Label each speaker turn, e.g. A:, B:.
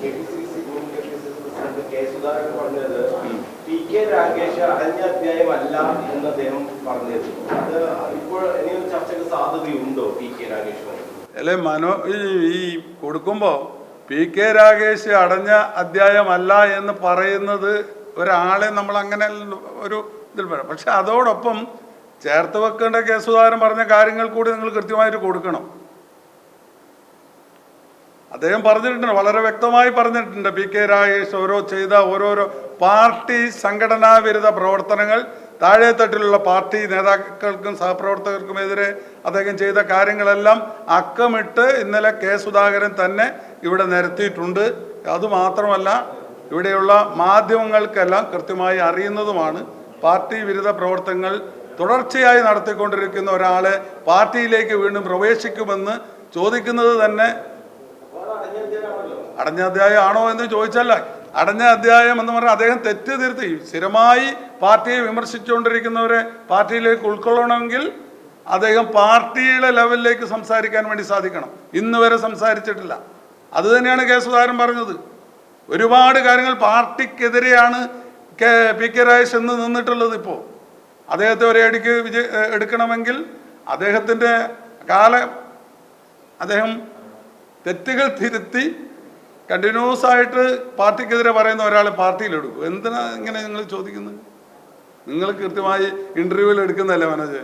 A: P അത് ചർച്ചയ്ക്ക് P
B: അല്ലെ മനോ ഈ കൊടുക്കുമ്പോ പി കെ രാകേഷ് അടഞ്ഞ അധ്യായമല്ല എന്ന് പറയുന്നത് ഒരാളെ നമ്മൾ അങ്ങനെ ഒരു ഇതിൽ പറയാം. പക്ഷെ അതോടൊപ്പം ചേർത്ത് വെക്കേണ്ട കെ സുധാകരൻ പറഞ്ഞ കാര്യങ്ങൾ കൂടി നിങ്ങൾ കൃത്യമായിട്ട് കൊടുക്കണം. അദ്ദേഹം പറഞ്ഞിട്ടുണ്ട് വളരെ വ്യക്തമായി പറഞ്ഞിട്ടുണ്ട്. പി കെ രാഗേഷ് ഓരോ ചെയ്ത ഓരോരോ പാർട്ടി സംഘടനാ വിരുദ്ധ പ്രവർത്തനങ്ങൾ താഴെത്തട്ടിലുള്ള പാർട്ടി നേതാക്കൾക്കും സഹപ്രവർത്തകർക്കുമെതിരെ അദ്ദേഹം ചെയ്ത കാര്യങ്ങളെല്ലാം അക്കമിട്ട് ഇന്നലെ കെ സുധാകരൻ തന്നെ ഇവിടെ നിരത്തിയിട്ടുണ്ട്. അതുമാത്രമല്ല ഇവിടെയുള്ള മാധ്യമങ്ങൾക്കെല്ലാം കൃത്യമായി അറിയുന്നതുമാണ് പാർട്ടി വിരുദ്ധ പ്രവർത്തനങ്ങൾ തുടർച്ചയായി നടത്തിക്കൊണ്ടിരിക്കുന്ന ഒരാളെ പാർട്ടിയിലേക്ക് വീണ്ടും പ്രവേശിക്കുമെന്ന് ചോദിക്കുന്നത് തന്നെ
A: അപ്പോൾ അത് അടഞ്ഞ അധ്യായമാണല്ലോ
B: അടഞ്ഞ അധ്യായം ആണോ എന്ന് ചോദിച്ചല്ല. അടഞ്ഞ അധ്യായം എന്ന് പറഞ്ഞാൽ അദ്ദേഹം തെറ്റ് തിരുത്തി സ്ഥിരമായി പാർട്ടിയെ വിമർശിച്ചുകൊണ്ടിരിക്കുന്നവരെ പാർട്ടിയിലേക്ക് ഉൾക്കൊള്ളണമെങ്കിൽ അദ്ദേഹം പാർട്ടിയുടെ ലെവലിലേക്ക് സംസാരിക്കാൻ വേണ്ടി സാധിക്കണം. ഇന്ന് വരെ സംസാരിച്ചിട്ടില്ല. അത് തന്നെയാണ് കെ സുധാകരൻ പറഞ്ഞത്. ഒരുപാട് കാര്യങ്ങൾ പാർട്ടിക്കെതിരെയാണ് കെ പി കെ രാജേഷ് എന്ന് നിന്നിട്ടുള്ളത് ഇപ്പോൾ അദ്ദേഹത്തെ ഒരേ അടിക്ക് വിജയ എടുക്കണമെങ്കിൽ അദ്ദേഹത്തിന്റെ കാലം അദ്ദേഹം തെറ്റുകൾ തിരുത്തി കണ്ടിന്യൂസ് ആയിട്ട് പാർട്ടിക്കെതിരെ പറയുന്ന ഒരാൾ പാർട്ടിയിൽ എടുക്കും. എന്തിനാ ഇങ്ങനെ നിങ്ങൾ ചോദിക്കുന്നത്? നിങ്ങൾ കൃത്യമായി ഇന്റർവ്യൂവിൽ എടുക്കുന്നതല്ലേ മനോജ്?